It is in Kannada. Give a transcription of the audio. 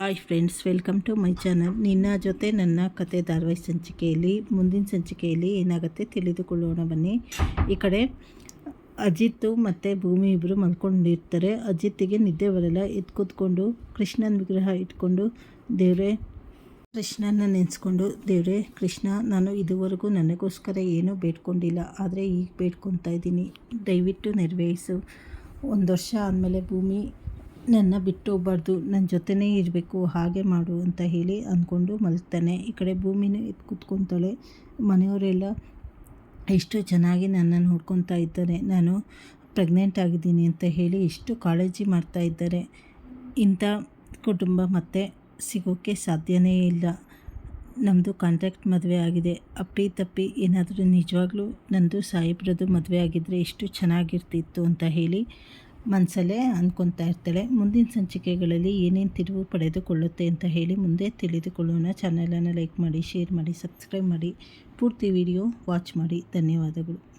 Hi friends, welcome to my channel. ನಿನ್ನ ಜೊತೆ ನನ್ನ ಕತೆ ಧಾರವಾಹಿ ಸಂಚಿಕೆಯಲ್ಲಿ, ಮುಂದಿನ ಸಂಚಿಕೆಯಲ್ಲಿ ಏನಾಗುತ್ತೆ ತಿಳಿದುಕೊಳ್ಳೋಣ ಬನ್ನಿ. ಈ ಕಡೆ ಅಜಿತ್ತು ಮತ್ತು ಭೂಮಿ ಇಬ್ಬರು ಮಲ್ಕೊಂಡಿರ್ತಾರೆ. ಅಜಿತ್ತಿಗೆ ನಿದ್ದೆ ಬರಲ್ಲ. ಎದ್ದು ಕೂತ್ಕೊಂಡು ಕೃಷ್ಣನ ವಿಗ್ರಹ ಇಟ್ಕೊಂಡು, ದೇವರೇ ಕೃಷ್ಣನ ನೆನೆಸ್ಕೊಂಡು, ದೇವರೇ, ಕೃಷ್ಣ, ನಾನು ಇದುವರೆಗೂ ನನಗೋಸ್ಕರ ಏನೂ ಬೇಡ್ಕೊಂಡಿಲ್ಲ. ಆದರೆ ಈಗ ಬೇಡ್ಕೊತಾ ಇದ್ದೀನಿ. ದಯವಿಟ್ಟು ನೆರವೇರಿಸು. ಒಂದು ವರ್ಷ ಆದಮೇಲೆ ಭೂಮಿ ನನ್ನ ಬಿಟ್ಟು ಹೋಗ್ಬಾರ್ದು ನನ್ನ ಜೊತೆನೇ ಇರಬೇಕು, ಹಾಗೆ ಮಾಡು ಅಂತ ಹೇಳಿ ಅಂದ್ಕೊಂಡು ಮಲಗ್ತಾನೆ. ಈ ಕಡೆ ಭೂಮಿನೂ ಎದ್ದು ಕೂತ್ಕೊತಾಳೆ. ಮನೆಯವರೆಲ್ಲ ಎಷ್ಟು ಚೆನ್ನಾಗಿ ನನ್ನನ್ನು ನೋಡ್ಕೊತಾ ಇದ್ದಾರೆ. ನಾನು ಪ್ರೆಗ್ನೆಂಟ್ ಆಗಿದ್ದೀನಿ ಅಂತ ಹೇಳಿ ಎಷ್ಟು ಕಾಳಜಿ ಮಾಡ್ತಾ ಇದ್ದಾರೆ. ಇಂಥ ಕುಟುಂಬ ಮತ್ತೆ ಸಿಗೋಕ್ಕೆ ಸಾಧ್ಯನೇ ಇಲ್ಲ. ನಮ್ಮದು ಕಾಂಟ್ರಾಕ್ಟ್ ಮದುವೆ ಆಗಿದೆ. ಅಪ್ಪಿ ತಪ್ಪಿ ಏನಾದರೂ ನಿಜವಾಗ್ಲೂ ನಂದು ಸಾಹೇಬ್ರದ್ದು ಮದುವೆ ಆಗಿದ್ದರೆ ಎಷ್ಟು ಚೆನ್ನಾಗಿರ್ತಿತ್ತು ಅಂತ ಹೇಳಿ ಮನಸ್ಸಲ್ಲೇ ಅಂದ್ಕೊತಾ ಇರ್ತಾಳೆ. ಮುಂದಿನ ಸಂಚಿಕೆಗಳಲ್ಲಿ ಏನೇನು ತಿರುವು ಪಡೆದುಕೊಳ್ಳುತ್ತೆ ಅಂತ ಹೇಳಿ ಮುಂದೆ ತಿಳಿದುಕೊಳ್ಳೋಣ. ಚಾನಲನ್ನು ಲೈಕ್ ಮಾಡಿ ಶೇರ್ ಮಾಡಿ ಸಬ್ಸ್ಕ್ರೈಬ್ ಮಾಡಿ. ಪೂರ್ತಿ ವಿಡಿಯೋ ವಾಚ್ ಮಾಡಿ. ಧನ್ಯವಾದಗಳು.